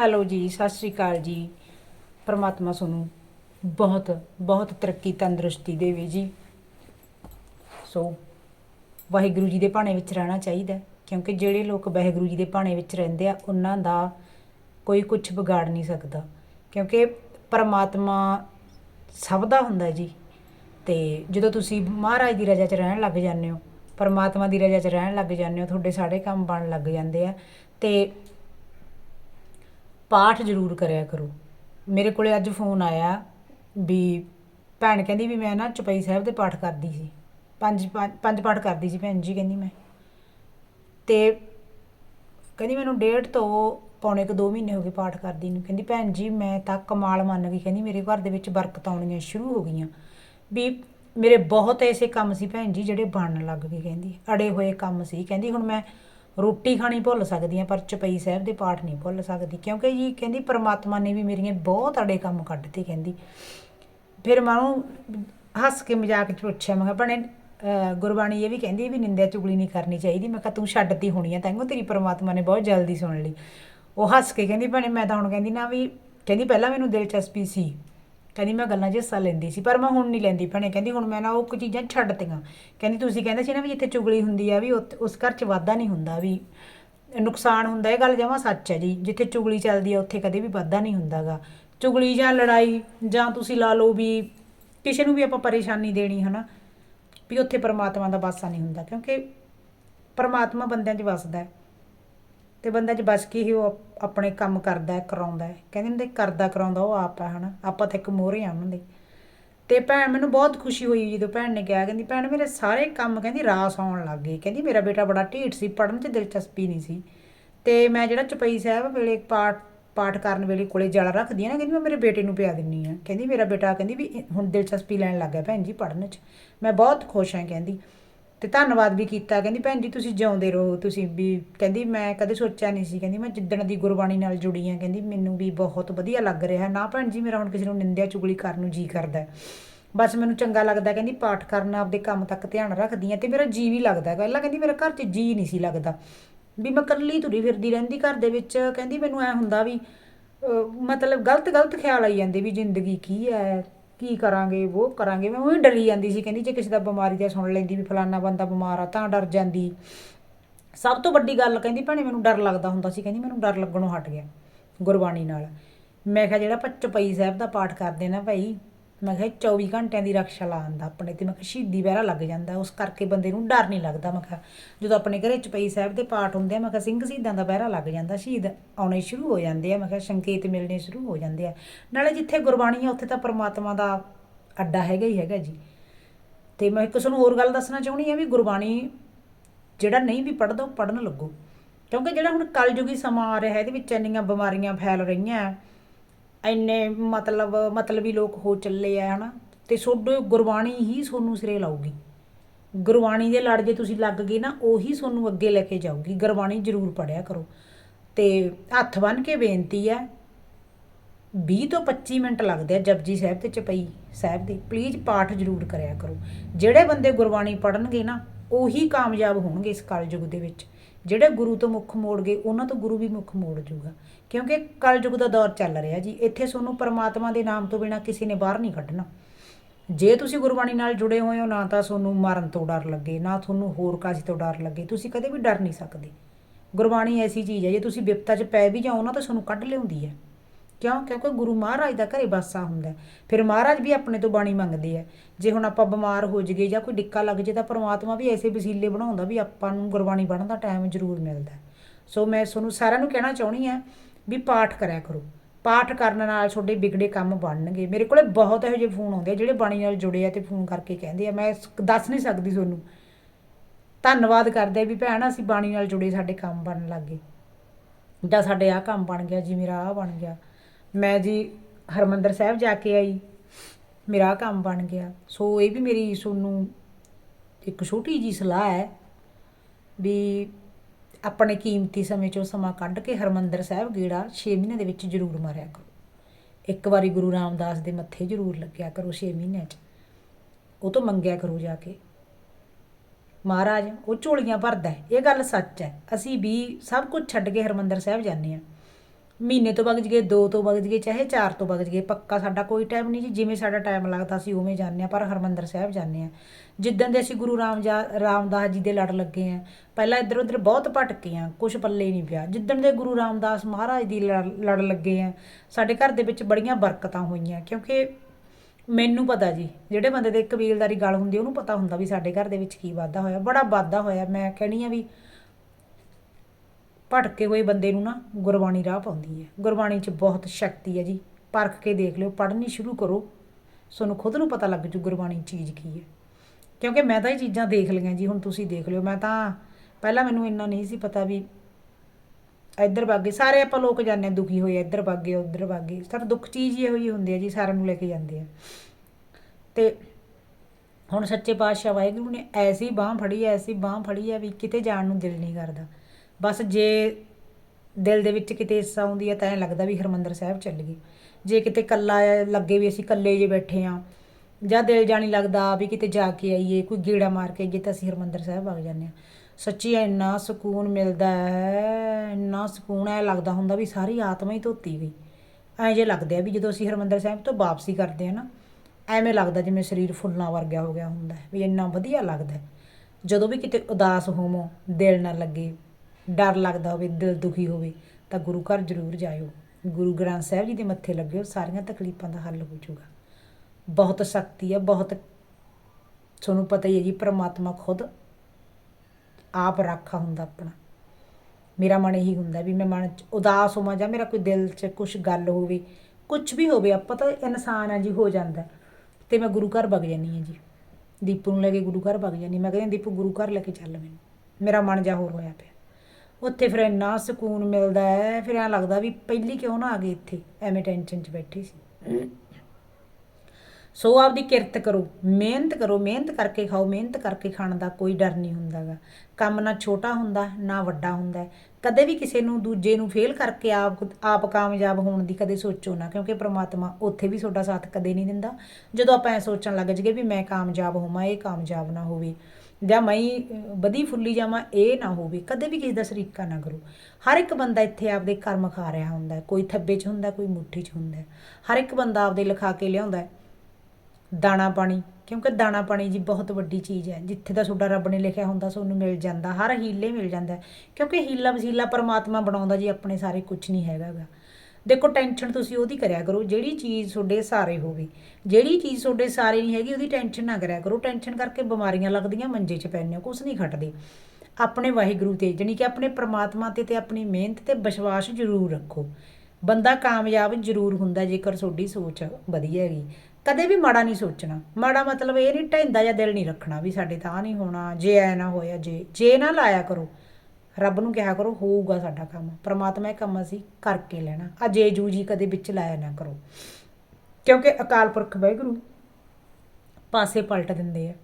Hello ਜੀ, ਸਤਿ ਸ਼੍ਰੀ ਅਕਾਲ ਜੀ। ਪਰਮਾਤਮਾ ਤੁਹਾਨੂੰ ਬਹੁਤ ਬਹੁਤ ਤਰੱਕੀ ਤੰਦਰੁਸਤੀ ਦੇਵੇ ਜੀ। ਸੋ, ਵਾਹਿਗੁਰੂ ਜੀ ਦੇ ਭਾਣੇ ਵਿੱਚ ਰਹਿਣਾ ਚਾਹੀਦਾ ਕਿਉਂਕਿ ਜਿਹੜੇ ਲੋਕ ਵਾਹਿਗੁਰੂ ਜੀ ਦੇ ਭਾਣੇ ਵਿੱਚ ਰਹਿੰਦੇ ਆ, ਉਹਨਾਂ ਦਾ ਕੋਈ ਕੁਝ ਵਿਗਾੜ ਨਹੀਂ ਸਕਦਾ। ਕਿਉਂਕਿ ਪਰਮਾਤਮਾ ਸਭ ਦਾ ਹੁੰਦਾ ਜੀ। ਤੇ ਜਦੋਂ ਤੁਸੀਂ ਮਹਾਰਾਜ ਦੀ ਰਜ਼ਾ 'ਚ ਰਹਿਣ ਲੱਗ ਜਾਂਦੇ ਹੋ, ਪਰਮਾਤਮਾ ਦੀ ਰਜ਼ਾ 'ਚ ਰਹਿਣ ਲੱਗ ਜਾਂਦੇ ਹੋ, ਤੁਹਾਡੇ ਸਾਰੇ ਕੰਮ ਬਣ ਲੱਗ ਜਾਂਦੇ ਆ। ਤੇ ਪਾਠ ਜ਼ਰੂਰ ਕਰਿਆ ਕਰੋ। ਮੇਰੇ ਕੋਲੇ ਅੱਜ ਫੋਨ ਆਇਆ ਵੀ ਭੈਣ ਕਹਿੰਦੀ ਵੀ ਮੈਂ ਨਾ ਚੁਪਈ ਸਾਹਿਬ ਦੇ ਪਾਠ ਕਰਦੀ ਸੀ। ਪੰਜ ਪੰਜ ਪਾਠ ਕਰਦੀ ਸੀ ਭੈਣ ਜੀ ਕਹਿੰਦੀ ਮੈਂ। ਤੇ ਕਹਿੰਦੀ ਮੈਨੂੰ ਡੇਢ ਤੋਂ ਪੌਣੇ ਕੁ 2 ਮਹੀਨੇ ਹੋ ਗਏ ਪਾਠ ਕਰਦੀ ਨੂੰ। ਕਹਿੰਦੀ ਭੈਣ ਜੀ ਮੈਂ ਤਾਂ ਕਮਾਲ ਮੰਨ ਗਈ। ਕਹਿੰਦੀ ਮੇਰੇ ਘਰ ਦੇ ਵਿੱਚ ਬਰਕਤ ਆਉਣੀਆਂ ਸ਼ੁਰੂ ਹੋ ਗਈਆਂ। ਵੀ ਮੇਰੇ ਬਹੁਤ ਐਸੇ ਕੰਮ ਸੀ ਭੈਣ ਜੀ ਜਿਹੜੇ ਬਣਨ ਲੱਗ ਗਏ ਕਹਿੰਦੀ। ਅੜੇ ਹੋਏ ਕੰਮ ਸੀ। ਕਹਿੰਦੀ ਹੁਣ ਮੈਂ ਰੋਟੀ ਖਾਣੀ ਭੁੱਲ ਸਕਦੀ ਹਾਂ, ਪਰ ਚੁਪਈ ਸਾਹਿਬ ਦੇ ਪਾਠ ਨਹੀਂ ਭੁੱਲ ਸਕਦੀ। ਕਿਉਂਕਿ ਜੀ ਕਹਿੰਦੀ, ਪ੍ਰਮਾਤਮਾ ਨੇ ਵੀ ਮੇਰੀਆਂ ਬਹੁਤ ਅੜੇ ਕੰਮ ਕੱਢਤੇ, ਕਹਿੰਦੀ। ਫਿਰ ਮੈਂ ਉਹਨੂੰ ਹੱਸ ਕੇ ਮਜ਼ਾਕ ਚ ਪੁੱਛਿਆ, ਮੈਂ ਕਿਹਾ, ਭੈਣੇ ਗੁਰਬਾਣੀ ਇਹ ਵੀ ਕਹਿੰਦੀ ਵੀ ਨਿੰਦਿਆ ਚੁਗਲੀ ਨਹੀਂ ਕਰਨੀ ਚਾਹੀਦੀ। ਮੈਂ ਕਿਹਾ, ਤੂੰ ਛੱਡਦੀ ਹੋਣੀ ਆ ਤੈਨੂੰ, ਤੇਰੀ ਪ੍ਰਮਾਤਮਾ ਨੇ ਬਹੁਤ ਜਲਦੀ ਸੁਣ ਲਈ। ਉਹ ਹੱਸ ਕੇ ਕਹਿੰਦੀ, ਭੈਣੇ, ਮੈਂ ਤਾਂ ਹੁਣ ਕਹਿੰਦੀ ਨਾ ਵੀ, ਕਹਿੰਦੀ, ਪਹਿਲਾਂ ਮੈਨੂੰ ਦਿਲਚਸਪੀ ਸੀ। ਕਹਿੰਦੀ ਮੈਂ ਗੱਲਾਂ 'ਚ ਹਿੱਸਾ ਲੈਂਦੀ ਸੀ, ਪਰ ਮੈਂ ਹੁਣ ਨਹੀਂ ਲੈਂਦੀ ਭੈਣੇ। ਕਹਿੰਦੀ ਹੁਣ ਮੈਂ ਨਾ ਉਹ ਕੁ ਚੀਜ਼ਾਂ ਛੱਡਤੀਆਂ। ਕਹਿੰਦੀ ਤੁਸੀਂ ਕਹਿੰਦੇ ਸੀ ਨਾ ਵੀ ਜਿੱਥੇ ਚੁਗਲੀ ਹੁੰਦੀ ਆ ਵੀ ਉੱਥੇ- ਉਸ ਘਰ 'ਚ ਵਾਧਾ ਨਹੀਂ ਹੁੰਦਾ ਵੀ। ਨੁਕਸਾਨ ਹੁੰਦਾ, ਇਹ ਗੱਲ ਜਮਾਂ ਸੱਚ ਹੈ ਜੀ। ਜਿੱਥੇ ਚੁਗਲੀ ਚੱਲਦੀ ਆ, ਉੱਥੇ ਕਦੇ ਵੀ ਵਾਧਾ ਨਹੀਂ ਹੁੰਦਾਗਾ। ਚੁਗਲੀ ਜਾਂ ਲੜਾਈ ਜਾਂ ਤੁਸੀਂ ਲਾ ਲਓ ਵੀ ਕਿਸੇ ਨੂੰ ਵੀ ਆਪਾਂ ਪਰੇਸ਼ਾਨੀ ਦੇਣੀ, ਹਨਾ? ਵੀ ਉੱਥੇ ਪਰਮਾਤਮਾ ਦਾ ਵਾਸਾ ਨਹੀਂ ਹੁੰਦਾ, ਕਿਉਂਕਿ ਪਰਮਾਤਮਾ ਬੰਦਿਆਂ 'ਚ ਵੱਸਦਾ ਹੈ। ਤੇ ਬੰਦਾ 'ਚ ਬਸ ਕੇ ਹੀ ਉਹ ਆਪਣੇ ਕੰਮ ਕਰਦਾ ਕਰਾਉਂਦਾ ਹੈ। ਕਹਿੰਦੇ ਹੁੰਦੇ ਕਰਦਾ ਕਰਾਉਂਦਾ ਉਹ ਆਪ ਹੈ, ਹਨਾ। ਆਪਾਂ ਤਾਂ ਇੱਕ ਮੋਹਰੇ ਆ ਉਹਨਾਂ ਦੇ। ਤੇ ਭੈਣ ਮੈਨੂੰ ਬਹੁਤ ਖੁਸ਼ੀ ਹੋਈ ਜਦੋਂ ਭੈਣ ਨੇ ਕਿਹਾ, ਕਹਿੰਦੀ, ਭੈਣ, ਮੇਰੇ ਸਾਰੇ ਕੰਮ, ਕਹਿੰਦੀ, ਰਾਸ ਆਉਣ ਲੱਗ ਗਏ। ਕਹਿੰਦੀ, ਮੇਰਾ ਬੇਟਾ ਬੜਾ ਢੀਠ ਸੀ, ਪੜ੍ਹਨ 'ਚ ਦਿਲਚਸਪੀ ਨਹੀਂ ਸੀ। ਤੇ ਮੈਂ ਜਿਹੜਾ ਚੁਪਈ ਸਾਹਿਬ ਵੇਲੇ ਪਾਠ ਪਾਠ ਕਰਨ ਵੇਲੇ ਕੋਲੇ ਜਲ ਰੱਖਦੀ ਆ ਨਾ, ਕਹਿੰਦੀ, ਮੈਂ ਮੇਰੇ ਬੇਟੇ ਨੂੰ ਪਿਆ ਦਿੰਨੀ ਆ ਕਹਿੰਦੀ, ਮੇਰਾ ਬੇਟਾ ਕਹਿੰਦੀ ਵੀ ਹੁਣ ਦਿਲਚਸਪੀ ਲੈਣ ਲੱਗ ਗਿਆ ਭੈਣ ਜੀ ਪੜ੍ਹਨ 'ਚ। ਮੈਂ ਬਹੁਤ ਖੁਸ਼ ਹਾਂ, ਕਹਿੰਦੀ। ਤੇ ਧੰਨਵਾਦ ਵੀ ਕੀਤਾ। ਕਹਿੰਦੀ, ਭੈਣ ਜੀ, ਤੁਸੀਂ ਜਿਉਂਦੇ ਰਹੋ। ਤੁਸੀਂ ਵੀ ਕਹਿੰਦੀ, ਮੈਂ ਕਦੇ ਸੋਚਿਆ ਨਹੀਂ ਸੀ। ਕਹਿੰਦੀ, ਮੈਂ ਜਿੱਦਣ ਦੀ ਗੁਰਬਾਣੀ ਨਾਲ ਜੁੜੀ ਆ ਕਹਿੰਦੀ, ਮੈਨੂੰ ਵੀ ਬਹੁਤ ਵਧੀਆ ਲੱਗ ਰਿਹਾ। ਨਾ ਭੈਣ ਜੀ, ਮੇਰਾ ਹੁਣ ਕਿਸੇ ਨੂੰ ਨਿੰਦਿਆ ਚੁਗਲੀ ਕਰਨ ਨੂੰ ਜੀ ਕਰਦਾ। ਬਸ ਮੈਨੂੰ ਚੰਗਾ ਲੱਗਦਾ ਕਹਿੰਦੀ, ਪਾਠ ਕਰਨਾ ਆਪਦੇ ਕੰਮ ਤੱਕ ਧਿਆਨ ਰੱਖਦੀ ਆ ਤੇ ਮੇਰਾ ਜੀ ਵੀ ਲੱਗਦਾ ਪਹਿਲਾਂ ਕਹਿੰਦੀ, ਮੇਰਾ ਘਰ 'ਚ ਜੀ ਨਹੀਂ ਸੀ ਲੱਗਦਾ। ਵੀ ਮੈਂ ਇਕੱਲੀ ਤੁਰੀ ਫਿਰਦੀ ਰਹਿੰਦੀ ਘਰ ਦੇ ਵਿੱਚ। ਕਹਿੰਦੀ, ਮੈਨੂੰ ਐ ਹੁੰਦਾ ਵੀ ਮਤਲਬ ਗਲਤ ਗਲਤ ਖਿਆਲ ਆਈ ਜਾਂਦੇ ਵੀ ਜ਼ਿੰਦਗੀ ਕੀ ਹੈ? ਕੀ ਕਰਾਂਗੇ ਉਹ ਕਰਾਂਗੇ। ਮੈਂ ਉਹੀ ਡਰੀ ਜਾਂਦੀ ਸੀ, ਕਹਿੰਦੀ ਜੇ ਕਿਸੇ ਦਾ ਬਿਮਾਰੀ ਦਾ ਸੁਣ ਲੈਂਦੀ ਵੀ ਫਲਾਨਾ ਬੰਦਾ ਬਿਮਾਰ ਆ, ਤਾਂ ਡਰ ਜਾਂਦੀ। ਸਭ ਤੋਂ ਵੱਡੀ ਗੱਲ ਕਹਿੰਦੀ ਭੈਣੇ, ਮੈਨੂੰ ਡਰ ਲੱਗਦਾ ਹੁੰਦਾ ਸੀ, ਕਹਿੰਦੀ ਮੈਨੂੰ ਡਰ ਲੱਗਣੋਂ ਹਟ ਗਿਆ ਗੁਰਬਾਣੀ ਨਾਲ। ਮੈਂ ਕਿਹਾ ਜਿਹੜਾ ਪੱਚ ਪਈ ਸਾਹਿਬ ਦਾ ਪਾਠ ਕਰਦੇ ਨਾ ਭਾਈ ਮੈਂ ਕਿਹਾ 24 ਘੰਟਿਆਂ ਦੀ ਰਕਸ਼ਾ ਲਾ ਆਂਦਾ ਆਪਣੇ ਤੇ। ਮੈਂ ਕਿਹਾ ਸ਼ਹੀਦੀ ਵਹਿਰਾ ਲੱਗ ਜਾਂਦਾ, ਉਸ ਕਰਕੇ ਬੰਦੇ ਨੂੰ ਡਰ ਨਹੀਂ ਲੱਗਦਾ। ਮੈਂ ਕਿਹਾ ਜਦੋਂ ਆਪਣੇ ਘਰੇ ਚਪਈ ਸਾਹਿਬ ਦੇ ਪਾਠ ਹੁੰਦੇ ਆ, ਮੈਂ ਕਿਹਾ ਸਿੰਘ ਸ਼ਹੀਦਾਂ ਦਾ ਵਹਿਰਾ ਲੱਗ ਜਾਂਦਾ। ਸ਼ਹੀਦ ਆਉਣੇ ਸ਼ੁਰੂ ਹੋ ਜਾਂਦੇ ਆ, ਮੈਂ ਕਿਹਾ ਸੰਕੇਤ ਮਿਲਣੇ ਸ਼ੁਰੂ ਹੋ ਜਾਂਦੇ ਆ। ਨਾਲੇ ਜਿੱਥੇ ਗੁਰਬਾਣੀ ਆ, ਉੱਥੇ ਤਾਂ ਪਰਮਾਤਮਾ ਦਾ ਅੱਡਾ ਹੈਗਾ ਹੀ ਹੈਗਾ ਜੀ। ਤੇ ਮੈਂ ਕਿਸੇ ਨੂੰ ਹੋਰ ਗੱਲ ਦੱਸਣਾ ਚਾਹੁੰਦੀ ਆ ਵੀ ਗੁਰਬਾਣੀ ਜਿਹੜਾ ਨਹੀਂ ਵੀ ਪੜ੍ਹਦਾ, ਉਹ ਪੜਨ ਲੱਗੋ। ਕਿਉਂਕਿ ਜਿਹੜਾ ਹੁਣ ਕਲਯੁਗੀ ਸਮਾਂ ਆ ਰਿਹਾ, ਇਹਦੇ ਵਿੱਚ ਇੰਨੀਆਂ ਬਿਮਾਰੀਆਂ ਫੈਲ ਰਹੀਆਂ। ਇੰਨੇ ਮਤਲਬ, ਮਤਲਬੀ ਲੋਕ ਹੋ ਚੱਲੇ ਆ, ਹਨਾ। ਤੇ ਤੁਹਾਡੇ ਗੁਰਬਾਣੀ ਹੀ ਤੁਹਾਨੂੰ ਸਿਰੇ ਲਾਊਗੀ। ਗੁਰਬਾਣੀ ਦੇ ਲੜ ਜੇ ਤੁਸੀਂ ਲੱਗ ਗਏ ਨਾ, ਉਹੀ ਤੁਹਾਨੂੰ ਅੱਗੇ ਲੈ ਕੇ ਜਾਊਗੀ। ਗੁਰਬਾਣੀ ਜ਼ਰੂਰ ਪੜਿਆ ਕਰੋ। ਤੇ ਹੱਥ ਬੰਨ ਕੇ ਬੇਨਤੀ ਹੈ 20 ਤੋਂ 25 ਮਿੰਟ ਲੱਗਦੇ ਆ ਜਪਜੀ ਸਾਹਿਬ ਤੇ ਚਪਈ ਸਾਹਿਬ ਦੀ। ਪਲੀਜ਼ ਪਾਠ ਜ਼ਰੂਰ ਕਰਿਆ ਕਰੋ। ਜਿਹੜੇ ਬੰਦੇ ਗੁਰਬਾਣੀ ਪੜਨਗੇ ਨਾ, ਉਹੀ ਕਾਮਯਾਬ ਹੋਣਗੇ ਇਸ ਕਲਯੁਗ ਦੇ ਵਿੱਚ। ਜਿਹੜੇ ਗੁਰੂ ਤੋਂ ਮੁੱਖ ਮੋੜ ਗਏ, ਉਹਨਾਂ ਤੋਂ ਗੁਰੂ ਵੀ ਮੁੱਖ ਮੋੜ ਜੂਗਾ ਕਿਉਂਕਿ ਕਲਯੁਗ ਦਾ ਦੌਰ ਚੱਲ ਰਿਹਾ ਜੀ। ਇੱਥੇ ਤੁਹਾਨੂੰ ਪਰਮਾਤਮਾ ਦੇ ਨਾਮ ਤੋਂ ਬਿਨਾ ਕਿਸੇ ਨੇ ਬਾਹਰ ਨਹੀਂ ਕੱਢਣਾ। ਜੇ ਤੁਸੀਂ ਗੁਰਬਾਣੀ ਨਾਲ ਜੁੜੇ ਹੋਏ ਹੋ, ਨਾ ਤਾਂ ਤੁਹਾਨੂੰ ਮਰਨ ਤੋਂ ਡਰ ਲੱਗੇ, ਨਾ ਤੁਹਾਨੂੰ ਹੋਰ ਕਾਸੇ ਤੋਂ ਡਰ ਲੱਗੇ। ਤੁਸੀਂ ਕਦੇ ਵੀ ਡਰ ਨਹੀਂ ਸਕਦੇ। ਗੁਰਬਾਣੀ ਐਸੀ ਚੀਜ਼ ਹੈ, ਜੇ ਤੁਸੀਂ ਵਿਪਤਾ 'ਚ ਪੈ ਵੀ ਜਾਓ, ਨਾ ਤਾਂ ਤੁਹਾਨੂੰ ਕੱਢ ਲਿਆਉਂਦੀ ਹੈ। ਕਿਉਂ? ਕਿਉਂਕਿ ਗੁਰੂ ਮਹਾਰਾਜ ਦਾ ਘਰੇ ਵਾਸਾ ਹੁੰਦਾ ਫਿਰ ਮਹਾਰਾਜ ਵੀ ਆਪਣੇ ਤੋਂ ਬਾਣੀ ਮੰਗਦੇ ਆ। ਜੇ ਹੁਣ ਆਪਾਂ ਬਿਮਾਰ ਹੋ ਜਗੇ ਜਾਂ ਕੋਈ ਡਿੱਕਾ ਲੱਗ ਜੇ ਤਾਂ ਪ੍ਰਮਾਤਮਾ ਵੀ ਐਸੇ ਵਸੀਲੇ ਬਣਾਉਂਦਾ ਵੀ ਆਪਾਂ ਨੂੰ ਗੁਰਬਾਣੀ ਪੜ੍ਹਨ ਦਾ ਟਾਈਮ ਜ਼ਰੂਰ ਮਿਲਦਾ ਸੋ ਮੈਂ ਤੁਹਾਨੂੰ ਸਾਰਿਆਂ ਨੂੰ ਕਹਿਣਾ ਚਾਹੁੰਦੀ ਆ ਵੀ ਪਾਠ ਕਰਿਆ ਕਰੋ। ਪਾਠ ਕਰਨ ਨਾਲ ਤੁਹਾਡੇ ਵਿਗੜੇ ਕੰਮ ਬਣਨਗੇ। ਮੇਰੇ ਕੋਲੇ ਬਹੁਤ ਇਹੋ ਜਿਹੇ ਫੋਨ ਆਉਂਦੇ ਆ ਜਿਹੜੇ ਬਾਣੀ ਨਾਲ ਜੁੜੇ ਆ ਤੇ ਫੋਨ ਕਰਕੇ ਕਹਿੰਦੇ ਆ। ਮੈਂ ਦੱਸ ਨਹੀਂ ਸਕਦੀ ਤੁਹਾਨੂੰ। ਧੰਨਵਾਦ ਕਰਦੇ ਵੀ ਭੈਣ, ਅਸੀਂ ਬਾਣੀ ਨਾਲ ਜੁੜੇ, ਸਾਡੇ ਕੰਮ ਬਣਨ ਲੱਗ ਗਏ। ਜਾਂ ਸਾਡੇ ਆਹ ਕੰਮ ਬਣ ਗਿਆ ਜੀ ਮੇਰਾ ਆਹ ਬਣ ਗਿਆ। ਮੈਂ ਜੀ ਹਰਮੰਦਰ ਸਾਹਿਬ ਜਾ ਕੇ ਆਈ। ਮੇਰਾ ਕੰਮ ਬਣ ਗਿਆ। ਸੋ ਇਹ ਵੀ ਮੇਰੀ ਤੁਹਾਨੂੰ ਇੱਕ ਛੋਟੀ ਜੀ ਸਲਾਹ ਹੈ ਵੀ ਆਪਣੇ ਕੀਮਤੀ ਸਮੇਂ ਚੋਂ ਸਮਾਂ ਕੱਢ ਕੇ ਹਰਮੰਦਰ ਸਾਹਿਬ ਗੇੜਾ 6 ਮਹੀਨੇ ਦੇ ਵਿੱਚ ਜ਼ਰੂਰ ਮਾਰਿਆ ਕਰੋ। ਇੱਕ ਵਾਰੀ ਗੁਰੂ ਰਾਮਦਾਸ ਦੇ ਮੱਥੇ ਜ਼ਰੂਰ ਲੱਗਿਆ ਕਰੋ 6 ਮਹੀਨਿਆਂ 'ਚ। ਉਹ ਤੋਂ ਮੰਗਿਆ ਕਰੋ ਜਾ ਕੇ। ਮਹਾਰਾਜ, ਉਹ ਝੋਲੀਆਂ ਭਰਦਾ ਇਹ ਗੱਲ ਸੱਚ ਹੈ। ਅਸੀਂ ਵੀ ਸਭ ਕੁਝ ਛੱਡ ਕੇ ਹਰਮੰਦਰ ਸਾਹਿਬ ਜਾਂਦੇ ਹਾਂ। ਮਹੀਨੇ ਤੋਂ ਵਗ ਜਗੇ ਦੋ ਤੋਂ ਵਗ ਜਗੇ ਚਾਹੇ ਚਾਰ ਤੋਂ ਵਗ ਜਗੇ ਪੱਕਾ ਸਾਡਾ ਕੋਈ ਟਾਈਮ ਨਹੀਂ ਜੀ, ਜਿਵੇਂ ਸਾਡਾ ਟਾਈਮ ਲੱਗਦਾ ਸੀ ਉਵੇਂ ਜਾਂਦੇ ਆ ਪਰ ਹਰਮੰਦਰ ਸਾਹਿਬ ਜਾਂਦੇ ਆ ਜਿੱਦਣ ਦੇ ਅਸੀਂ ਗੁਰੂ ਰਾਮ ਜਾ ਰਾਮਦਾਸ ਜੀ ਦੇ ਲੜ ਲੱਗੇ ਆ ਪਹਿਲਾਂ ਇੱਧਰ ਉੱਧਰ ਬਹੁਤ ਭਟਕੇ ਆ ਕੁਝ ਪੱਲੇ ਨਹੀਂ ਪਿਆ। ਜਿੱਦਣ ਦੇ ਗੁਰੂ ਰਾਮਦਾਸ ਮਹਾਰਾਜ ਦੀ ਲੜ ਲੜ ਲੱਗੇ ਆ ਸਾਡੇ ਘਰ ਦੇ ਵਿੱਚ ਬੜੀਆਂ ਬਰਕਤਾਂ ਹੋਈਆਂ, ਕਿਉਂਕਿ ਮੈਨੂੰ ਪਤਾ ਜੀ, ਜਿਹੜੇ ਬੰਦੇ ਦੇ ਕਬੀਲਦਾਰੀ ਗੱਲ ਹੁੰਦੀ ਉਹਨੂੰ ਪਤਾ ਹੁੰਦਾ ਵੀ ਸਾਡੇ ਘਰ ਦੇ ਵਿੱਚ ਕੀ ਵਾਧਾ ਹੋਇਆ, ਬੜਾ ਵਾਧਾ ਹੋਇਆ। ਮੈਂ ਕਹਿਣੀ ਆ ਵੀ ਭਟਕੇ ਹੋਏ ਬੰਦੇ ਨੂੰ ਨਾ ਗੁਰਬਾਣੀ ਰਾਹ ਪਾਉਂਦੀ ਹੈ। ਗੁਰਬਾਣੀ 'ਚ ਬਹੁਤ ਸ਼ਕਤੀ ਹੈ ਜੀ। ਪਰਖ ਕੇ ਦੇਖ ਲਿਓ, ਪੜ੍ਹਨੀ ਸ਼ੁਰੂ ਕਰੋ। ਤੁਹਾਨੂੰ ਖੁਦ ਨੂੰ ਪਤਾ ਲੱਗ ਜੂ ਗੁਰਬਾਣੀ ਚੀਜ਼ ਕੀ ਹੈ। ਕਿਉਂਕਿ ਮੈਂ ਤਾਂ ਇਹ ਚੀਜ਼ਾਂ ਦੇਖ ਲਈਆਂ ਜੀ, ਹੁਣ ਤੁਸੀਂ ਦੇਖ ਲਿਓ। ਮੈਂ ਤਾਂ ਪਹਿਲਾਂ ਮੈਨੂੰ ਇੰਨਾ ਨਹੀਂ ਸੀ ਪਤਾ ਵੀ ਇੱਧਰ ਭਾਗੇ ਸਾਰੇ ਆਪਾਂ ਲੋਕ ਜਾਂਦੇ ਹਾਂ ਦੁਖੀ ਹੋਏ ਇੱਧਰ ਭਾਗੇ ਉੱਧਰ ਭਾਗੇ ਸਰ ਦੁੱਖ ਚੀਜ਼ ਹੀ ਇਹੋ ਜਿਹੀ ਹੁੰਦੀ ਹੈ ਜੀ, ਸਾਰਿਆਂ ਨੂੰ ਲੈ ਕੇ ਜਾਂਦੇ ਆ। ਤੇ ਹੁਣ ਸੱਚੇ ਪਾਤਸ਼ਾਹ ਵਾਹਿਗੁਰੂ ਨੇ ਐਸੀ ਬਾਹ ਫੜੀ, ਐਸੀ ਬਾਹ ਫੜੀ ਹੈ ਵੀ ਕਿਤੇ ਜਾਣ ਨੂੰ ਦਿਲ ਨਹੀਂ ਕਰਦਾ। ਬਸ ਜੇ ਦਿਲ ਦੇ ਵਿੱਚ ਕਿਤੇ ਹਿੱਸਾ ਆਉਂਦੀ ਹੈ ਤਾਂ ਐਂ ਲੱਗਦਾ ਵੀ ਹਰਮੰਦਰ ਸਾਹਿਬ ਚੱਲ ਗਏ ਜੇ ਕਿਤੇ ਕੱਲਾ ਲੱਗੇ ਵੀ ਅਸੀਂ ਕੱਲੇ ਜੇ ਬੈਠੇ ਆ, ਜਾਂ ਦਿਲ ਜਾਣੀ ਲੱਗਦਾ ਵੀ ਕਿਤੇ ਜਾ ਕੇ ਆਈਏ, ਕੋਈ ਗੇੜਾ ਮਾਰ ਕੇ ਆਈਏ ਤਾਂ ਅਸੀਂ ਹਰਮੰਦਰ ਸਾਹਿਬ ਵਗ ਜਾਂਦੇ ਆ। ਸੱਚੀ ਇੰਨਾ ਸਕੂਨ ਮਿਲਦਾ ਹੈ, ਇੰਨਾ ਸਕੂਨ ਐ ਲੱਗਦਾ ਹੁੰਦਾ ਵੀ ਸਾਰੀ ਆਤਮਾ ਹੀ ਧੋਤੀ ਗਈ। ਐਂ ਜੇ ਲੱਗਦਾ ਵੀ ਜਦੋਂ ਅਸੀਂ ਹਰਮੰਦਰ ਸਾਹਿਬ ਤੋਂ ਵਾਪਸੀ ਕਰਦੇ ਆ ਨਾ, ਐਵੇਂ ਲੱਗਦਾ ਜਿਵੇਂ ਸਰੀਰ ਫੁੱਲਾਂ ਵਰਗਾ ਹੋ ਗਿਆ ਹੁੰਦਾ ਵੀ ਇੰਨਾ ਵਧੀਆ ਲੱਗਦਾ ਜਦੋਂ ਵੀ ਕਿਤੇ ਉਦਾਸ ਹੋਵੋ, ਦਿਲ ਨਾ ਲੱਗੇ ਡਰ ਲੱਗਦਾ ਹੋਵੇ, ਦਿਲ ਦੁਖੀ ਹੋਵੇ, ਤਾਂ ਗੁਰੂ ਘਰ ਜ਼ਰੂਰ ਜਾਇਓ। ਗੁਰੂ ਗ੍ਰੰਥ ਸਾਹਿਬ ਜੀ ਦੇ ਮੱਥੇ ਲੱਗਿਓ, ਸਾਰੀਆਂ ਤਕਲੀਫਾਂ ਦਾ ਹੱਲ ਹੋ ਜਾਊਗਾ। ਬਹੁਤ ਸ਼ਕਤੀ ਹੈ, ਬਹੁਤ ਤੁਹਾਨੂੰ ਪਤਾ ਹੀ ਹੈ ਜੀ ਪ੍ਰਮਾਤਮਾ ਖੁਦ ਆਪ ਰਾਖਾ ਹੁੰਦਾ ਆਪਣਾ। ਮੇਰਾ ਮਨ ਇਹੀ ਹੁੰਦਾ ਵੀ ਮੈਂ ਮਨ ਚ ਉਦਾਸ ਹੋਵਾਂ ਜਾਂ ਮੇਰਾ ਕੋਈ ਦਿਲ 'ਚ ਕੁਝ ਗੱਲ ਹੋਵੇ ਕੁਝ ਵੀ ਹੋਵੇ, ਆਪਾਂ ਤਾਂ ਇਨਸਾਨ ਆ ਜੀ, ਹੋ ਜਾਂਦਾ। ਤੇ ਮੈਂ ਗੁਰੂ ਘਰ ਵਗ ਜਾਂਦੀ ਹਾਂ ਜੀ। ਦੀਪੂ ਨੂੰ ਲੈ ਕੇ ਗੁਰੂ ਘਰ ਵਗ ਜਾਂਦੀ ਮੈਂ ਕਹਿੰਦੀ ਦੀਪੂ ਗੁਰੂ ਘਰ ਲੈ ਕੇ ਚੱਲ ਮੈਨੂੰ। ਮੇਰਾ ਮਨ ਜਾ ਹੋਰ ਹੋਇਆ ਪਿਆ। ਉੱਥੇ ਫਿਰ ਇੰਨਾ ਸਕੂਨ ਮਿਲਦਾ ਹੈ, ਫਿਰ ਐਂ ਲੱਗਦਾ ਵੀ ਪਹਿਲੀ ਕਿਉਂ ਨਾ ਆ ਗਏ ਇੱਥੇ, ਐਵੇਂ ਟੈਨਸ਼ਨ 'ਚ ਬੈਠੀ ਸੀ। ਸੋ ਆਪਦੀ ਕਿਰਤ ਕਰੋ, ਮਿਹਨਤ ਕਰੋ, ਮਿਹਨਤ ਕਰਕੇ ਖਾਓ, ਮਿਹਨਤ ਕਰਕੇ ਖਾਣ ਦਾ ਕੋਈ ਡਰ ਨਹੀਂ ਹੁੰਦਾਗਾ। ਕੰਮ ਨਾ ਛੋਟਾ ਹੁੰਦਾ, ਨਾ ਵੱਡਾ ਹੁੰਦਾ ਕਦੇ ਵੀ ਕਿਸੇ ਨੂੰ ਦੂਜੇ ਨੂੰ ਫੇਲ ਕਰਕੇ ਆਪ ਆਪ ਕਾਮਯਾਬ ਹੋਣ ਦੀ ਕਦੇ ਸੋਚੋ ਨਾ, ਕਿਉਂਕਿ ਪ੍ਰਮਾਤਮਾ ਉੱਥੇ ਵੀ ਤੁਹਾਡਾ ਸਾਥ ਕਦੇ ਨਹੀਂ ਦਿੰਦਾ। ਜਦੋਂ ਆਪਾਂ ਐ ਸੋਚਣ ਲੱਗ ਜਗੇ ਵੀ ਮੈਂ ਕਾਮਯਾਬ ਹੋਵਾਂ, ਇਹ ਕਾਮਯਾਬ ਨਾ ਹੋਵੇ। ਜਾਂ ਮੈਂ ਵਧੀ ਫੁੱਲੀ ਜਾਵਾਂ, ਇਹ ਨਾ ਹੋਵੇ। ਕਦੇ ਵੀ ਕਿਸੇ ਦਾ ਸ਼ਰੀਕਾ ਨਾ ਕਰੋ। ਹਰ ਇੱਕ ਬੰਦਾ ਇੱਥੇ ਆਪਦੇ ਕਰਮ ਖਾ ਰਿਹਾ ਹੁੰਦਾ। ਕੋਈ ਥੱਬੇ 'ਚ ਹੁੰਦਾ, ਕੋਈ ਮੁੱਠੀ 'ਚ ਹੁੰਦਾ। ਹਰ ਇੱਕ ਬੰਦਾ ਆਪਦੇ ਲਿਖਾ ਕੇ ਲਿਆਉਂਦਾ ਦਾਣਾ ਪਾਣੀ, ਕਿਉਂਕਿ ਦਾਣਾ ਪਾਣੀ ਜੀ ਬਹੁਤ ਵੱਡੀ ਚੀਜ਼ ਹੈ। ਜਿੱਥੇ ਦਾ ਤੁਹਾਡਾ ਰੱਬ ਨੇ ਲਿਖਿਆ ਹੁੰਦਾ, ਤੁਹਾਨੂੰ ਮਿਲ ਜਾਂਦਾ। ਹਰ ਹੀਲੇ ਮਿਲ ਜਾਂਦਾ ਕਿਉਂਕਿ ਹੀਲਾ ਵਸੀਲਾ ਪਰਮਾਤਮਾ ਬਣਾਉਂਦਾ ਜੀ, ਆਪਣੇ ਸਾਰੇ ਕੁਝ ਨਹੀਂ ਹੈਗਾਗਾ ਦੇਖੋ ਟੈਨਸ਼ਨ ਤੁਸੀਂ ਉਹਦੀ ਕਰਿਆ ਕਰੋ, ਜਿਹੜੀ ਚੀਜ਼ ਤੁਹਾਡੇ ਸਾਰੇ ਹੋਵੇ। ਜਿਹੜੀ ਚੀਜ਼ ਤੁਹਾਡੇ ਸਾਰੇ ਨਹੀਂ ਹੈਗੀ, ਉਹਦੀ ਟੈਨਸ਼ਨ ਨਾ ਕਰਿਆ ਕਰੋ। ਟੈਨਸ਼ਨ ਕਰਕੇ ਬਿਮਾਰੀਆਂ ਲੱਗਦੀਆਂ, ਮੰਜੇ 'ਚ ਪੈਂਦੇ ਹੋ ਕੁਝ ਨਹੀਂ ਖਟਦੇ। ਆਪਣੇ ਵਾਹਿਗੁਰੂ ਤੇ, ਜਾਣੀ ਕਿ ਆਪਣੇ ਪ੍ਰਮਾਤਮਾ ਤੇ ਤੇ ਆਪਣੀ ਮਿਹਨਤ ਤੇ ਵਿਸ਼ਵਾਸ ਜ਼ਰੂਰ ਰੱਖੋ। ਬੰਦਾ ਕਾਮਯਾਬ ਜ਼ਰੂਰ ਹੁੰਦਾ ਜੇਕਰ ਤੁਹਾਡੀ ਸੋਚ ਵਧੀਆ ਹੈਗੀ। ਕਦੇ ਵੀ ਮਾੜਾ ਨਹੀਂ ਸੋਚਣਾ। ਮਾੜਾ ਮਤਲਬ ਇਹ ਨਹੀਂ ਢੈਂਦਾ ਜਾਂ ਦਿਲ ਨਹੀਂ ਰੱਖਣਾ ਵੀ ਸਾਡੇ ਤਾਂ ਨਹੀਂ ਹੋਣਾ, ਜੇ ਐ ਨਾ ਹੋਇਆ, ਜੇ ਜੇ ਨਾ ਲਾਇਆ ਕਰੋ। ਰੱਬ ਨੂੰ ਕਿਹਾ ਕਰੋ, ਹੋਊਗਾ ਸਾਡਾ ਕੰਮ। ਪ੍ਰਮਾਤਮਾ ਇਹ ਕੰਮ ਅਸੀਂ ਕਰਕੇ ਲੈਣਾ। ਅਜੇ ਜੇ ਜੂ ਜੀ ਕਦੇ ਵਿੱਚ ਲਾਇਆ ਨਾ ਕਰੋ। ਕਿਉਂਕਿ ਅਕਾਲ ਪੁਰਖ ਵਾਹਿਗੁਰੂ ਪਾਸੇ ਪਲਟ ਦਿੰਦੇ ਆ।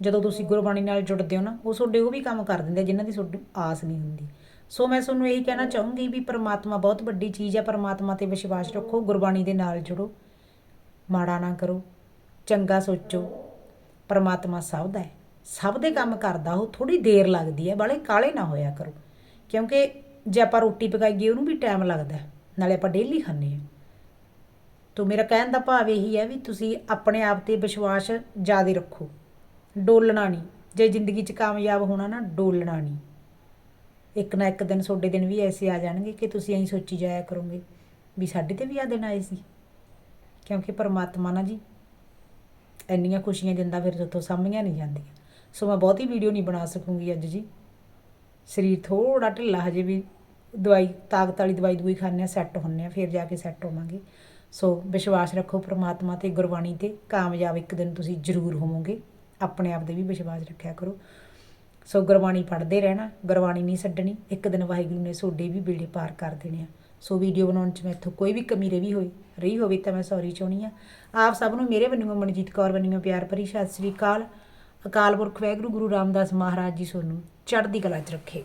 ਜਦੋਂ ਤੁਸੀਂ ਗੁਰਬਾਣੀ ਨਾਲ ਜੁੜਦੇ ਹੋ ਨਾ, ਉਹ ਤੁਹਾਡੇ ਉਹ ਵੀ ਕੰਮ ਕਰ ਦਿੰਦੇ ਆ, ਜਿਨ੍ਹਾਂ ਦੀ ਤੁਹਾਨੂੰ ਆਸ ਨਹੀਂ ਹੁੰਦੀ। ਸੋ ਮੈਂ ਤੁਹਾਨੂੰ ਇਹੀ ਕਹਿਣਾ ਚਾਹੂੰਗੀ ਵੀ ਪਰਮਾਤਮਾ ਬਹੁਤ ਵੱਡੀ ਚੀਜ਼ ਹੈ ਪਰਮਾਤਮਾ ਤੇ ਵਿਸ਼ਵਾਸ ਰੱਖੋ, ਗੁਰਬਾਣੀ ਦੇ ਨਾਲ ਜੁੜੋ। ਮਾੜਾ ਨਾ ਕਰੋ, ਚੰਗਾ ਸੋਚੋ। ਪਰਮਾਤਮਾ ਸਭ ਦਾ ਹੈ। ਸਭ ਦੇ ਕੰਮ ਕਰਦਾ, ਉਹ ਥੋੜੀ ਦੇਰ ਲੱਗਦੀ ਹੈ, ਬਾਲੇ ਕਾਲੇ ਨਾ ਹੋਇਆ ਕਰੋ। ਕਿਉਂਕਿ ਜੇ ਆਪਾਂ ਰੋਟੀ ਪਕਾਈਏ, ਉਹਨੂੰ ਵੀ ਟਾਈਮ ਲੱਗਦਾ ਨਾਲੇ ਆਪਾਂ ਡੇਲੀ ਖਾਂਦੇ ਹਾਂ। ਤੋ ਮੇਰਾ ਕਹਿਣ ਦਾ ਭਾਵ ਇਹੀ ਹੈ ਵੀ ਤੁਸੀਂ ਆਪਣੇ ਆਪ ਤੇ ਵਿਸ਼ਵਾਸ ਜ਼ਿਆਦਾ ਰੱਖੋ। ਡੋਲਣਾ ਨਹੀਂ। ਜੇ ਜ਼ਿੰਦਗੀ 'ਚ ਕਾਮਯਾਬ ਹੋਣਾ ਨਾ, ਡੋਲਣਾ ਨਹੀਂ। ਇੱਕ ਨਾ ਇੱਕ ਦਿਨ ਤੁਹਾਡੇ ਦਿਨ ਵੀ ਐਸੇ ਆ ਜਾਣਗੇ ਕਿ ਤੁਸੀਂ ਐਂ ਸੋਚੀ ਜਾਇਆ ਕਰੋਗੇ ਵੀ ਸਾਡੇ ਤੇ ਵੀ ਆ ਦਿਨ ਆਏ ਸੀ। ਕਿਉਂਕਿ ਪਰਮਾਤਮਾ ਨਾ ਜੀ, ਇੰਨੀਆਂ ਖੁਸ਼ੀਆਂ ਦਿੰਦਾ ਫਿਰ ਜਦੋਂ ਸਾਂਭੀਆਂ ਨਹੀਂ ਜਾਂਦੀਆਂ। ਸੋ ਮੈਂ ਬਹੁਤੀ ਵੀਡੀਓ ਨਹੀਂ ਬਣਾ ਸਕੂੰਗੀ ਅੱਜ ਜੀ। ਸਰੀਰ ਥੋੜਾ ਢਿੱਲਾ ਹਜੇ ਵੀ ਦਵਾਈ, ਤਾਕਤ ਵਾਲੀ ਦਵਾਈ ਦਵਾਈ ਖਾਂਦੇ ਆ ਸੈੱਟ ਹੁੰਨੇ ਆ ਫਿਰ ਜਾ ਕੇ ਸੈੱਟ ਹੋਵਾਂਗੇ। ਸੋ ਵਿਸ਼ਵਾਸ ਰੱਖੋ ਪ੍ਰਮਾਤਮਾ ਤੇ, ਗੁਰਬਾਣੀ ਤੇ, ਕਾਮਯਾਬ ਇੱਕ ਦਿਨ ਤੁਸੀਂ ਜ਼ਰੂਰ ਹੋਵੋਗੇ। ਆਪਣੇ ਆਪ ਦੇ ਵੀ ਵਿਸ਼ਵਾਸ ਰੱਖਿਆ ਕਰੋ। ਸੋ ਗੁਰਬਾਣੀ ਪੜ੍ਹਦੇ ਰਹਿਣਾ, ਗੁਰਬਾਣੀ ਨਹੀਂ ਛੱਡਣੀ, ਇੱਕ ਦਿਨ ਵਾਹਿਗੁਰੂ ਨੇ ਤੁਹਾਡੇ ਵੀ ਬੇੜੇ ਪਾਰ ਕਰ ਦੇਣੇ ਆ। ਸੋ ਵੀਡੀਓ ਬਣਾਉਣ 'ਚ ਮੈਥੋਂ ਕੋਈ ਵੀ ਕਮੀ ਰਹੀ ਹੋਈ, ਰਹੀ ਹੋਵੇ ਤਾਂ ਮੈਂ ਸੌਰੀ ਚਾਹੁੰਦੀ ਆ ਆਪ ਸਭ ਨੂੰ ਮੇਰੇ ਵੱਲੋਂ ਮਨਜੀਤ ਕੌਰ ਵੱਲੋਂ ਪਿਆਰ ਭਰੀ ਸਤਿ ਸ੍ਰੀ ਅਕਾਲ। ਅਕਾਲ ਪੁਰਖ ਵਾਹਿਗੁਰੂ ਗੁਰੂ ਰਾਮਦਾਸ ਮਹਾਰਾਜ ਜੀ ਸੋਨੂੰ ਚੜ੍ਹਦੀ ਕਲਾ 'ਚ ਰੱਖੇ।